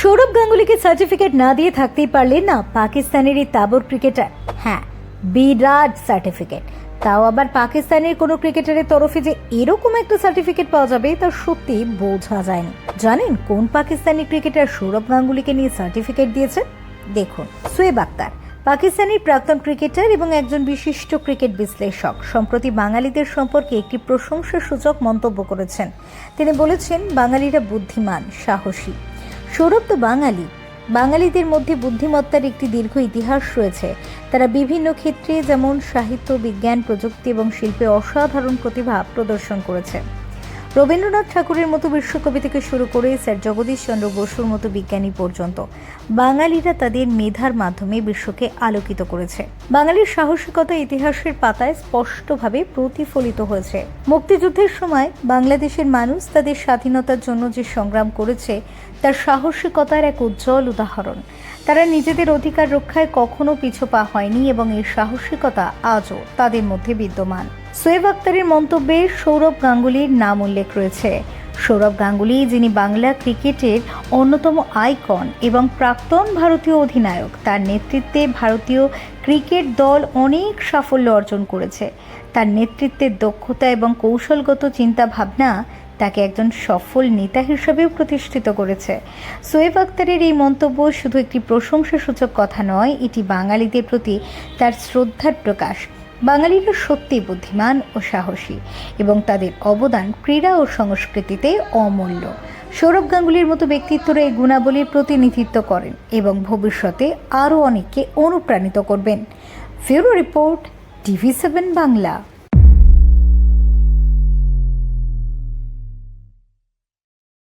Sourav গাঙ্গুলিকে certificate না দিয়ে থাকতেই পারলেন না পাকিস্তানের এই তাবর ক্রিকেটার। হ্যাঁ বিরাট সার্টিফিকেট। তাও আবার পাকিস্তানের কোনো ক্রিকেটারের তরফে যে এরকম একটা সার্টিফিকেট পাওয়া যাবে, তা সত্যি বোঝা যায়নি। জানেন কোন পাকিস্তানি ক্রিকেটার সৌরভ গাঙ্গুলিকে নিয়ে সার্টিফিকেট দিয়েছে? দেখুন, সোয়েব আক্তার, পাকিস্তানের প্রাক্তন ক্রিকেটার এবং একজন বিশিষ্ট ক্রিকেট বিশ্লেষক। সম্প্রতি বাঙালিদের সম্পর্কে একটি প্রশংসাসূচক মন্তব্য করেছেন। তিনি বলেছেন, বাঙালিরা বুদ্ধিমান, সাহসী। সৌরভ তো বাঙালি। বাঙালিদের মধ্যে বুদ্ধিমত্তার একটি দীর্ঘ ইতিহাস রয়েছে। তারা বিভিন্ন ক্ষেত্রে যেমন সাহিত্য, বিজ্ঞান, প্রযুক্তি এবং শিল্পে অসাধারণ প্রতিভা প্রদর্শন করেছে। রবীন্দ্রনাথ ঠাকুরের মতো বিশ্বকবি থেকে শুরু করে স্যার জগদীশ চন্দ্র বসুর মতো বিজ্ঞানী পর্যন্ত বাঙালিরা তাদের মেধার মাধ্যমে বিশ্বকে আলোকিত করেছে। বাঙালির সাহসিকতা ইতিহাসের পাতায় স্পষ্টভাবে প্রতিফলিত হয়েছে। মুক্তিযুদ্ধের সময় বাংলাদেশের মানুষ তাদের স্বাধীনতার জন্য যে সংগ্রাম করেছে, তার সাহসিকতার এক উজ্জ্বল উদাহরণ। তারা নিজেদের অধিকার রক্ষায় কখনো পিছু পা হয়নি এবং এই সাহসিকতা আজও তাদের মধ্যে বিদ্যমান। সোয়েব আক্তারের মন্তব্যে সৌরভ গাঙ্গুলির নাম উল্লেখ রয়েছে। সৌরভ গাঙ্গুলি, যিনি বাংলা ক্রিকেটের অন্যতম আইকন এবং প্রাক্তন ভারতীয় অধিনায়ক, তার নেতৃত্বে ভারতীয় ক্রিকেট দল অনেক সাফল্য অর্জন করেছে। তার নেতৃত্বের দক্ষতা এবং কৌশলগত চিন্তাভাবনা তাকে একজন সফল নেতা হিসেবেও প্রতিষ্ঠিত করেছে। সোয়েব আক্তারের এই মন্তব্য শুধু একটি প্রশংসাসূচক কথা নয়, এটি বাঙালিদের প্রতি তার শ্রদ্ধার প্রকাশ। বাঙালিরা সত্যি বুদ্ধিমান ও সাহসী এবং তাদের অবদান ক্রীড়া ও সংস্কৃতিতে অমূল্য। সৌরভ গাঙ্গুলির মতো ব্যক্তিত্বরা এই গুণাবলীর প্রতিনিধিত্ব করেন এবং ভবিষ্যতে আরও অনেককে অনুপ্রাণিত করবেন। Bureau report, TV seven Bangla.